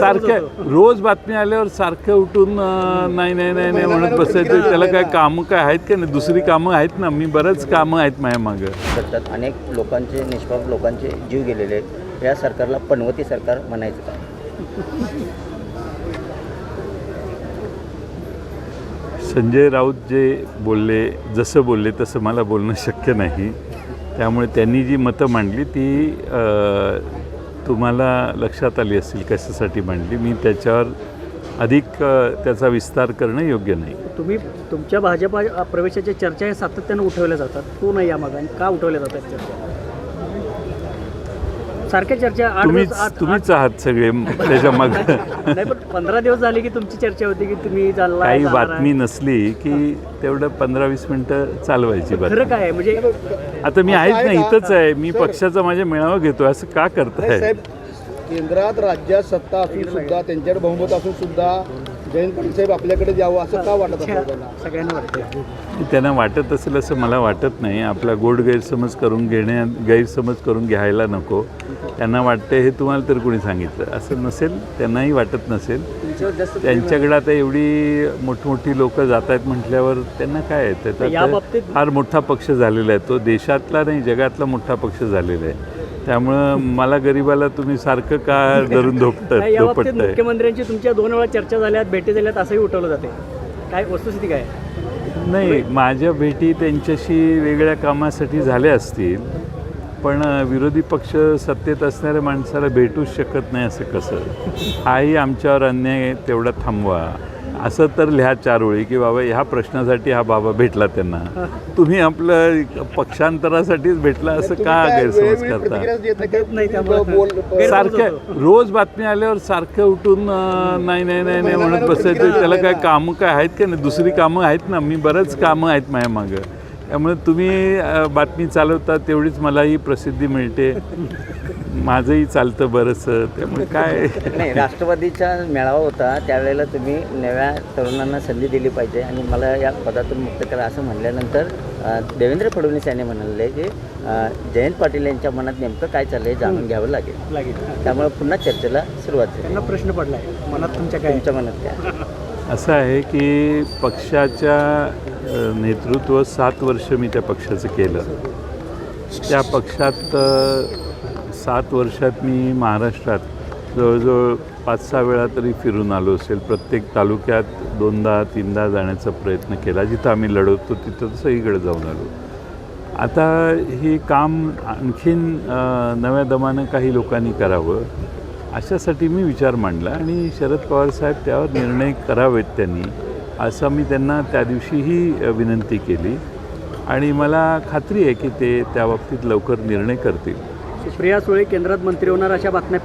सारखं रोज बातमी आल्यावर सारखं उठून नाही नाही नाही नाही म्हणत बसायचं त्याला काय कामं काय आहेत का नाही? दुसरी कामं आहेत ना? मी बरंच कामं आहेत माझ्या मागं. करतात. अनेक लोकांचे निष्पाप लोकांचे जीव गेलेले आहेत. या सरकारला पनवती सरकार म्हणायचं का? संजय राऊत जे बोलले जसं बोलले तसं मला बोलणं शक्य नाही. त्यामुळे त्यांनी जी मतं मांडली ती तुम्हाला लक्षात आली असतील कशासाठी मांडली मी त्याच्यावर अधिक त्याचा विस्तार करणं योग्य नाही. तुम्ही तुमच्या भाजपा प्रवेशाच्या चर्चा या सातत्यानं उठवल्या जातात तो नाही या का उठवल्या जातात चर्चा? सारख्या चर्चा आठ तुम्हीच दिवस आठ- तुम्हीच आहात सगळे त्याच्या मग आठ- नाही पण पंधरा दिवस झाले की तुमची चर्चा होती की तुम्ही चालला काही बातमी नसली की तेवढं पंधरा वीस मिनटं चालवायची खरं बातमी. काय आहे म्हणजे आता मी आहेच ना इथंच आहे. मी पक्षाचा माझ्या मेळावा घेतो असं का करताय? साहेब केंद्रात राज्यात सत्ता असून सुद्धा त्यांच्याकडे बहुमत असून सुद्धा जयंत पाटील साहेब आपल्याकडे यावं असं का वाटत असेल त्यांना? सगळ्यांना वाटतं त्यांना वाटत असेल असं मला वाटत नाही. आपला गोड गैरसमज करून घेण्या गैरसमज करून घ्यायला नको. त्यांना वाटते हे तुम्हाला तर कोणी सांगितलं. असं नसेल त्यांनाही वाटत नसेल. त्यांच्याकडे आता एवढी मोठमोठी लोक जात आहेत म्हटल्यावर त्यांना काय त्यात बाबतीत- फार मोठा पक्ष झालेला आहे. तो देशातला नाही जगातला मोठा पक्ष झालेला आहे. त्यामुळं मला गरिबाला तुम्ही सारखं का धरून धोपटताय मुख्यमंत्र्यांची तुमच्या दोन वेळा चर्चा झाल्यात भेटी झाल्यात असंही उठवलं जाते. काय वस्तुस्थिती काय? नाही माझ्या भेटी त्यांच्याशी वेगळ्या कामासाठी झाल्या असतील पण विरोधी पक्ष सत्तेत असणाऱ्या माणसाला भेटूच शकत नाही असं कसं? हाही आमच्यावर अन्याय तेवढा थांबवा. असं तर लिहा चार ओळी की बाबा ह्या प्रश्नासाठी हा बाबा भेटला त्यांना. तुम्ही आपलं पक्षांतरासाठीच भेटला असं का गैरसमज करता? नाही. त्यामुळे. सारखं रोज बातमी आल्यावर सारखं उठून नाही नाही नाही नाही म्हणत बसायचं त्याला काय कामं काय आहेत का नाही? दुसरी कामं आहेत ना? मी बरंच कामं आहेत माझ्या मागं. त्यामुळे तुम्ही बातमी चालवता तेवढीच मलाही प्रसिद्धी मिळते. माझंही चालतं बरंचसं त्यामुळे काय? नाही राष्ट्रवादीचा मेळावा होता त्यावेळेला तुम्ही नव्या तरुणांना संधी दिली पाहिजे आणि मला या पदातून मुक्त करा असं म्हणल्यानंतर देवेंद्र फडणवीस यांनी म्हणाले की जयंत पाटील यांच्या मनात नेमकं काय चाललंय जाणून घ्यावं लागेल. लागेल. त्यामुळे पुन्हा चर्चेला सुरुवात झाली. त्यांना प्रश्न पडलाय. मनात तुमच्या काय? तुमच्या मनात काय? असं आहे की पक्षाच्या नेतृत्व सात वर्ष मी त्या पक्षाचं केलं. त्या पक्षात सात वर्षात मी महाराष्ट्रात जवळजवळ पाच सहा वेळा तरी फिरून आलो असेल. प्रत्येक तालुक्यात दोनदा तीनदा जाण्याचा प्रयत्न केला. जिथं आम्ही लढवतो तिथं सगळीकडे जाऊन आलो. आता हे काम आणखीन नव्या दमानं काही लोकांनी करावं अशासाठी मी विचार मांडला आणि शरद पवार साहेब त्यावर निर्णय करावेत त्यांनी. असं मी त्यांना त्या दिवशीही विनंती केली. आणि मला खात्री आहे की ते त्या बाबतीत लवकर निर्णय करतील. सुप्रिया सुळे केंद्रात मंत्री होणार अशा बातम्या